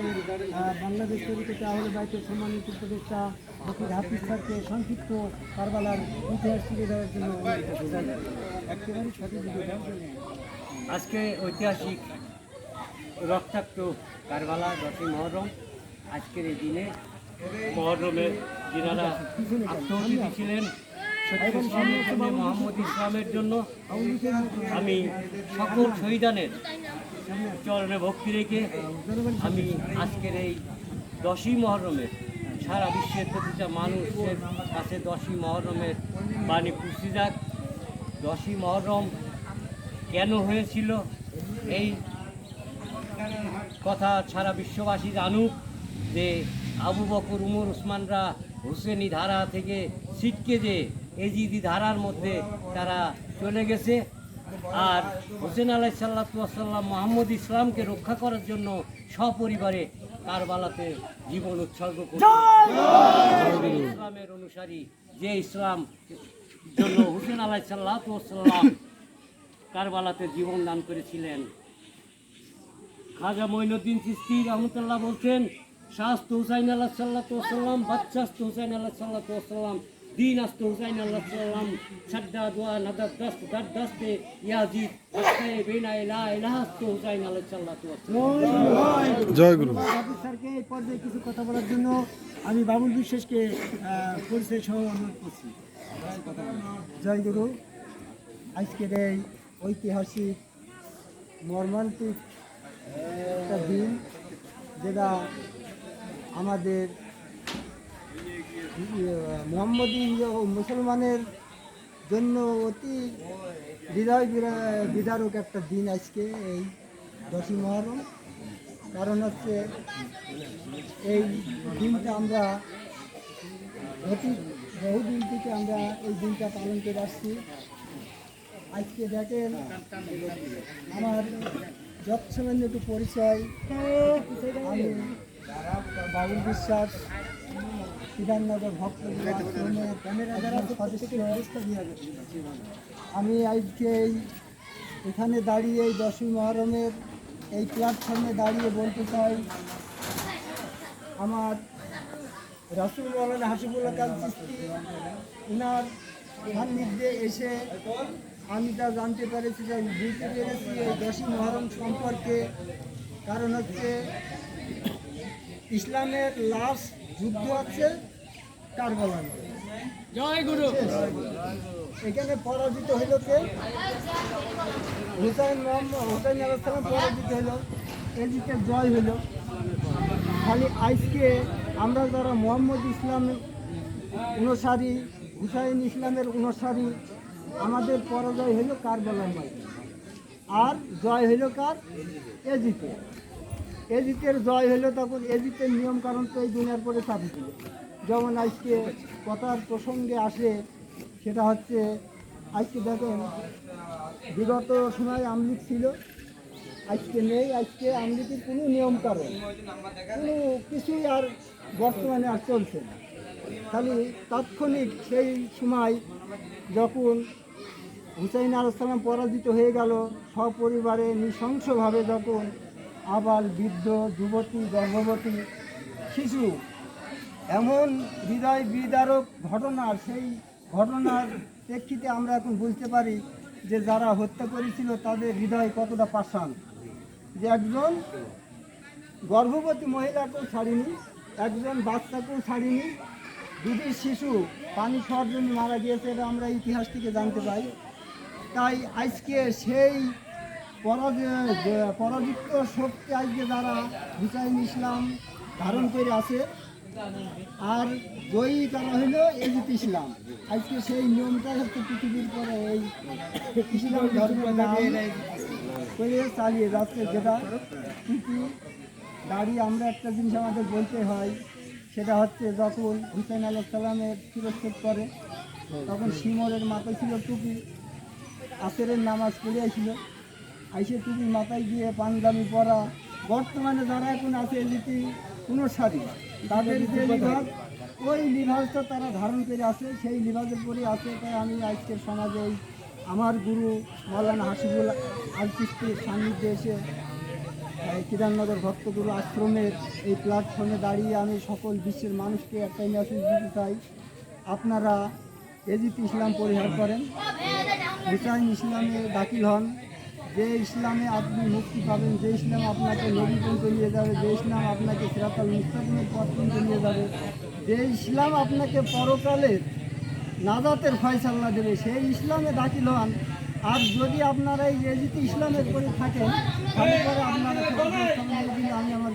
আমাদের বাংলাদেশ আহলে বাইতের সম্মানিত উপদেষ্টা ফকির হাফিজ স্যারকে সংক্ষিপ্ত কারবালার ইতিহাস তুলে দেওয়ার জন্য একেবারে সঠিক। আজকে ঐতিহাসিক রক্তাক্ত কারবালা দশই মহরম আজকের এই দিনে মহরমের যিনারা আত্মহতি ছিলেন মোহাম্মদ ইসলামের জন্য আমি সকল শহীদানের চরণে ভক্তি রেখে আমি আজকের এই দশই মহরমের সারা বিশ্বের প্রতিটা মানুষের কাছে দশই মহরমের বাণী পুষি যাক। দশই মহরম কেন হয়েছিল? এই কথা সারা বিশ্ববাসী জানুক যে আবু বকর উমর উসমানরা হুসেনি ধারা থেকে ছিটকে যে এজিদি ধারার মধ্যে তারা চলে গেছে। আর হোসেন আলাই সাল্লাতাম মোহাম্মদ ইসলামকে রক্ষা করার জন্য সপরিবারে কারবালাতে জীবন উৎসর্গ করছে। ইসলামের অনুসারী যে ইসলাম জন্য হুসেন আলাই সাল্লাতাম কারবালাতে জীবন দান করেছিলেন। খাজা মঈনুদ্দিন চিস্তি রহমতুল্লাহ বলছেন শাস্ত হুসাইন আল্লাহ সাল্লাম বাচ্চাস্ত হুসাইন আল্লাহ সাল্লাম দিন আস্ত হুসাইন আল্লাহ সাল্লাম সাদ্দা দোয়া নাদার দস্ত দার দস্তে ইয়াজিদ দস্তে বেনা ইলা ইলাহাস্ত হুসাইন আল্লাহ সাল্লাহ জয় গুরু। স্যারকে এই পর্যায়ে কিছু কথা বলার জন্য আমি বাবুল বিশ্বাসকে পরিচয় সহ অনুরোধ করছি। জয় গুরু। আজকের এই ঐতিহাসিক মর্মান্তিক একটা দিন যেটা আমাদের মোহাম্মদী মুসলমানের জন্য অতি হৃদয় বিদারক একটা দিন আজকে এই দশই মহরম। কারণ হচ্ছে এই দিনটা আমরা অতি, বহুদিন থেকে আমরা এই দিনটা পালন করে আসছি। আজকে দেখেন আমার যৎসামান্য একটু পরিচয়। আমি বাবুল বিশ্বাস। বিধাননগর ভক্ত সদস্য আমি আজকে এই এখানে দাঁড়িয়ে এই দশই মহরমের এই প্ল্যাটফর্মে দাঁড়িয়ে বলতে চাই, আমার রাসুল মৌলানা হাসিবুল্লাহ কাল চিস্তি ওনার সান্নিধ্যে এসে আমি তা জানতে পেরেছি যে বুঝতে পেরেছি এই দশই মহরম সম্পর্কে। কারণ হচ্ছে ইসলামের লাশ যুদ্ধ আছে কারবালার জয় গুরু। এখানে পরাজিত হইল কে? হুসাইন হুসাইন আলাইসালাম পরাজিত হইল এদিকে জয় হইল খালি আজকে আমরা যারা মোহাম্মদ ইসলাম অনুসারী হুসাইন ইসলামের অনুসারী আমাদের পরাজয় হইল কারবালার মাঝে আর জয় হইল কার? এজিতে এজিতের জয় হইল তখন এজিতের নিয়ম কারণ তো এই দুনিয়ার পরে চাপি ছিল যেমন আজকে কথার প্রসঙ্গে আসে, সেটা হচ্ছে আজকে দেখেন, বিগত সময় আমলিক ছিল, আজকে নেই, আজকে আমলিকের কোনো নিয়ম কারণ কোনো কিছুই আর বর্তমানে আর চলছে না। খালি তাৎক্ষণিক সেই সময় যখন হুসাইন আলাইসালাম পরাজিত হয়ে গেল, সপরিবারে নৃশংসভাবে যখন আবাল বৃদ্ধ, যুবতী, গর্ভবতী, শিশু, এমন হৃদয় বিদারক ঘটনা সেই ঘটনার প্রেক্ষিতে আমরা এখন বুঝতে পারি যে যারা হত্যা করেছিল তাদের হৃদয় কতটা পাষাণ। যে একজন গর্ভবতী মহিলাকেও ছাড়িনি, একজন বাচ্চাকেও ছাড়িনি, দুটি শিশু পানি খাওয়ার জন্য মারা গিয়েছে এটা আমরা ইতিহাস থেকে জানতে পাই। তাই আজকে সেই পরাজিত শক্তি আজকে যারা হুসাইন ইসলাম ধারণ করে আছে, আর জয়ী তারা হইল এজিত ইসলাম। আজকে সেই নিয়মটা হচ্ছে পৃথিবীর পরে এই ইসলাম ধর্ম করে চালিয়ে যাচ্ছে যেটা। কিন্তু দাঁড়িয়ে আমরা একটা জিনিস আমাদের বলতে হয়, সেটা হচ্ছে যখন হুসেন আল্লাহ সাল্লামের শিরচ্ছেদ করে তখন শিমরের মাথায় ছিল টুপি, আসরের নামাজ পড়ে আসছিল আইসে টুপি মাথায় গিয়ে পাঞ্জাবি পরা। বর্তমানে যারা এখন আছে এলিটি অনুসারী তাদের যে লিভাজ ওই লিভাজটা তারা ধারণ করে আছে, সেই লিভাজের পরে আছে। তাই আমি আজকের সমাজে আমার গুরু মৌলানা হাসিবুল আল চিস্তির সান্নিধ্যে এসে কিরাননগর ভক্তগুরু আশ্রমের এই প্ল্যাটফর্মে দাঁড়িয়ে আমি সকল বিশ্বের মানুষকে একটাই মেসেজ দিতে চাই। আপনারা এজিপি ইসলাম পরিহার করেন। হুসাইন ইসলামে দাখিল হন। যে ইসলামে আপনি মুক্তি পাবেন, যে ইসলাম আপনাকে নবী পর্যন্ত নিয়ে যাবে, যে ইসলাম আপনাকে সিরাতাল মুস্তাকিমের পর্যন্ত নিয়ে যাবে, যে ইসলাম আপনাকে পরকালের নাজাতের ফয়সাল্লা দেবে, সেই ইসলামে দাখিল হন। আর যদি আপনারা এই এজিত ইসলামের করে থাকেন, তাহলে আপনারা আমি আমার